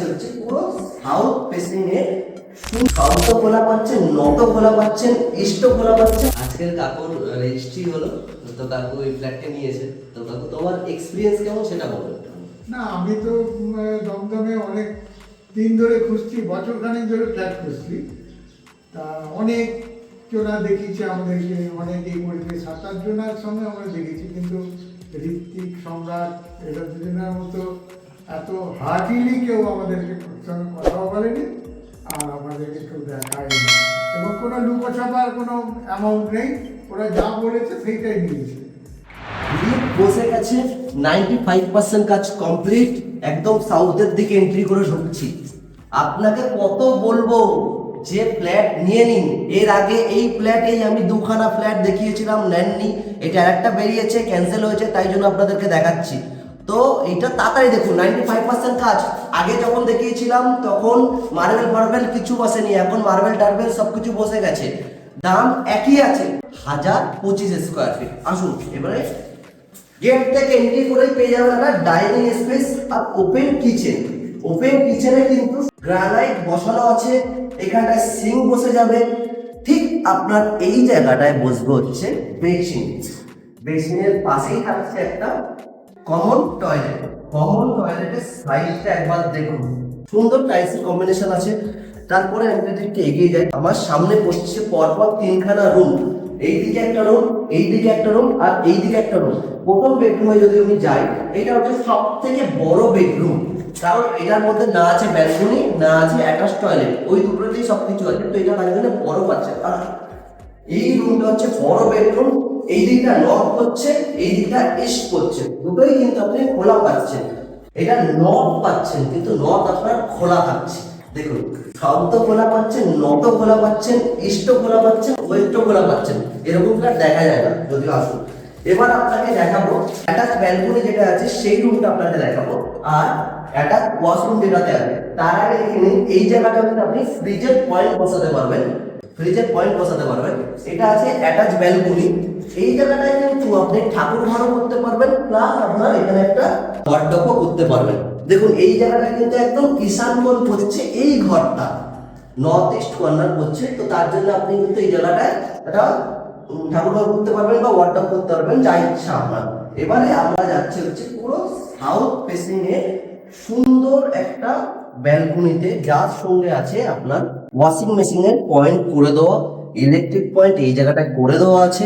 যাচ্ছে হচ্ছে পুরো সাউথ ফেসিং এ সাউথ খোলা পাচ্ছেন নর্থ খোলা পাচ্ছেন ইস্ট খোলা পাচ্ছেন। আজকের কাকুর রেজিস্ট্রি হলো। তো কাকু এই ফ্ল্যাটটা নিয়েছে। তো কাকু তোমার এক্সপিরিয়েন্স কেমন সেটা বলো না আমি তো দমদমে অনেক দিন ধরে খুঁজছি বছর খানেক ধরে ফ্ল্যাট খুঁজছি। তা অনেক জনা দেখিয়েছে আমাদেরকে অনেক এই করেছে সাত আট জনের সঙ্গে আমরা দেখেছি কিন্তু ঋত্বিক সম্রাট এটা দুজনের মতো এত হার্টিলি কেউ আমাদেরকে সঙ্গে কথাও বলেনি, আর আমাদেরকে কেউ দেখায়নি। এবং কোনো লুকোছাপার কোনো অ্যামাউন্ট নেই, ওরা যা বলেছে সেইটাই নিয়েছে। বসে গেছে নাইনটি ফাইভ পার্সেন্ট কাজ কমপ্লিট একদম সাউথের দিকে এন্ট্রি করে ঢুকছি। আপনাকে কত বলব যে ফ্ল্যাট নিয়ে নিন? এর আগে এই ফ্ল্যাটেই আমি দুখানা ফ্ল্যাট দেখিয়েছিলাম, নেননি। এটা একটা বেরিয়েছে ক্যান্সেল হয়েছে, তাই জন্য আপনাদেরকে দেখাচ্ছি। তো এটা তাড়াতাড়ি দেখুন নাইনটি ফাইভ পার্সেন্ট কাজ। আগে যখন দেখিয়েছিলাম, তখন মার্বেল ফার্বেল কিছু বসেনি, এখন মার্বেল টার্বেল সব কিছু বসে গেছে। দাম একই আছে, হাজার পঁচিশ স্কোয়ার ফিট আসুন, এবারে গেট থেকে এন্ট্রি করে পেয়ে যাবেন একটা ডাইনিং স্পেস আর ওপেন কিচেন ওপেন কিচেনে কিন্তু গ্রানাইট বসানো আছে, এখানটায় সিং বসে যাবে। ঠিক আপনার এই জায়গাটায় বসবে হচ্ছে বেসিন। বেসিনের পাশেই থাকছে একটা কমন টয়লেট, কমন টয়লেটের সাইজটা একবার দেখুন। সুন্দর টাইলসের কম্বিনেশন আছে। তারপরে আমি যদি একটু এগিয়ে যাই, আমার সামনে বসছে পরপর তিনখানা রুম এইদিকে একটা রুম এইদিকে একটা রুম আর এইদিকে একটা রুম প্রথম বেডরুমে যদি আমি যাই, এটা হচ্ছে সব থেকে বড় বেডরুম কারণ এটার মধ্যে না আছে ব্যালকনি না আছে অ্যাটাচ টয়লেট ওই দুটোতেই সব কিছু আছে। তো এটা তার জন্য বড় পাচ্ছে। আর এই রুমটা হচ্ছে বড় বেডরুম এই দিকটা নর্থ হচ্ছে এই দিকটা ইস্ট করছে। দুটোই কিন্তু আপনি খোলা পাচ্ছেন। এটা নর্থ পাচ্ছেন, কিন্তু নর্থ আপনার খোলা থাকছে। দেখুন সাউথ খোলা পাচ্ছেন নর্থ খোলা পাচ্ছেন ইস্ট খোলা পাচ্ছেন ওয়েস্ট খোলা পাচ্ছেন। এরকমটা দেখা যায় না যদি আসুন। এবার আপনাকে দেখাবো অ্যাটাচ ব্যালকনি যেটা আছে, সেই রুমটা আপনাকে দেখাবো। আর অ্যাটাচ ওয়াশরুম যেটাতে আছে, তার আগে এখানে এই জায়গাটা কিন্তু আপনি ফ্রিজের পয়েন্ট বসাতে পারবেন। ফ্রিজের পয়েন্ট বসাতে পারবেন। এটা আছে অ্যাটাচ ব্যালকনি এই জায়গাটায় কিন্তু আপনি ঠাকুর ঘরও করতে পারবেন প্লাস আপনার এখানে একটা ওয়ার্ডপও করতে পারবেন। দেখুন, এই জায়গাটা কিন্তু একদম ঈশান কোণ পড়ছে এই ঘরটা। নর্থ ইস্ট কর্নার পড়ছে তো তার জন্য আপনি কিন্তু এই জায়গাটায় একটা ঠাকুর ঘর করতে পারবেন বা ওয়ার্ডপ করতে পারবেন, যা ইচ্ছা আপনার। এবারে আমরা যাচ্ছি হচ্ছে পুরো সাউথ ফেসিং এ সুন্দর একটা ব্যালকনিতে যার সঙ্গে আছে আপনার ওয়াশিং মেশিনের পয়েন্ট করে দেওয়া ইলেকট্রিক পয়েন্ট এই জায়গাটায় করে দেওয়া আছে।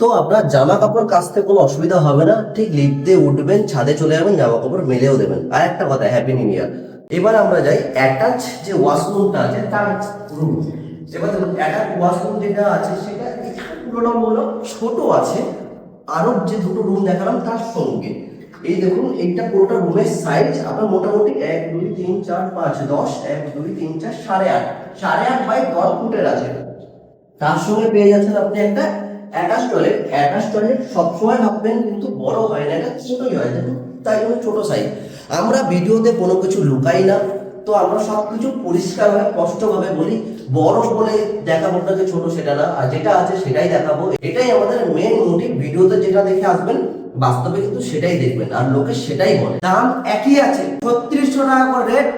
তো আপনার জামা কাপড় কাচতে কোনো অসুবিধা হবে না, ঠিক লিফট দিয়ে উঠবেন, ছাদে চলে যাবেন জামা কাপড় মেলেও দেবেন। আর একটা কথা হ্যাপি নিউ ইয়ার এবার আমরা যাই অ্যাটাচ যে ওয়াশরুমটা আছে, তার রুম এবার দেখুন অ্যাটাচ ওয়াশরুম যেটা আছে, সেটা একটু তুলনামূলক ছোট আছে। আরও যে দুটো রুম দেখালাম, তার সঙ্গে। এই দেখুন, এইটা পুরোটা রুমের সাইজ আপনার মোটামুটি এক, দুই, তিন, চার, পাঁচ, দশ, এক, দুই, তিন, চার, সাড়ে আট। সাড়ে আট বাই দশ ফুটের আছে। তার সঙ্গে পেয়ে যাচ্ছেন আপনি একটা অ্যাটাচ টয়লেট অ্যাটাচ টয়লেট সবসময় ভাববেন কিন্তু বড় হয় না, এটা ছোটই হয়। দেখুন, তাই জন্য ছোট সাইজ আমরা ভিডিওতে কোনো কিছু লুকাই না। তো আমরা সব কিছু পরিষ্কারভাবে, স্পষ্টভাবে বলি। বড় বলে দেখাবো আপনাকে, ছোট সেটা না। আর যেটা আছে সেটাই দেখাবো। এটাই আমাদের মেন মোটিভ ভিডিওতে যেটা দেখে আসবেন বাস্তবে কিন্তু সেটাই দেখবেন, আর লোকে সেটাই বলে। দাম একই আছে, ছত্রিশশো টাকা করে রেট